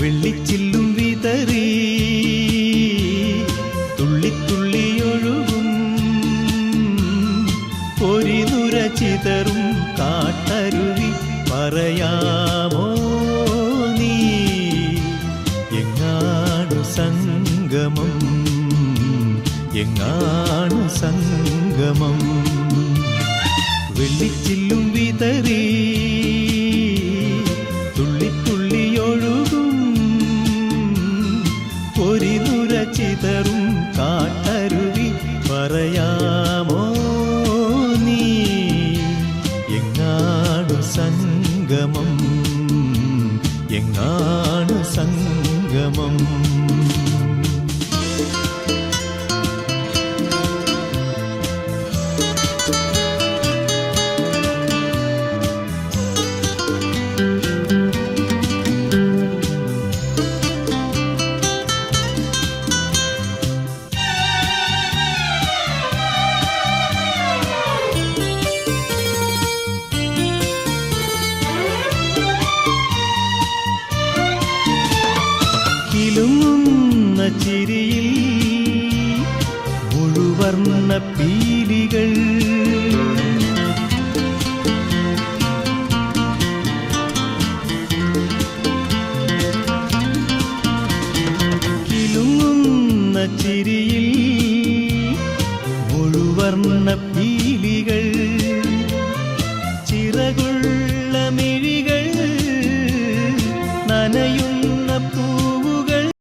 വെള്ളിച്ചില്ലും വിതറി തുള്ളിത്തുള്ളിയൊഴുകും പൊരിതുര ചിതറും കാട്ടരുവി പറയാമോ നീ? എങ്ങാണു സംഗമം? എങ്ങാണു സംഗമം? വെള്ളിച്ചില്ലും വിതറീ ചിതറും കാട്ടരുവി പറയാമോ നീ എങ്ങാണു സംഗമം എങ്ങാണു സംഗമം ചിരിയിൽ മുഴുവർണ പീലികൾ. ചിരിയിൽ ഒഴുവർണ പീലികൾ.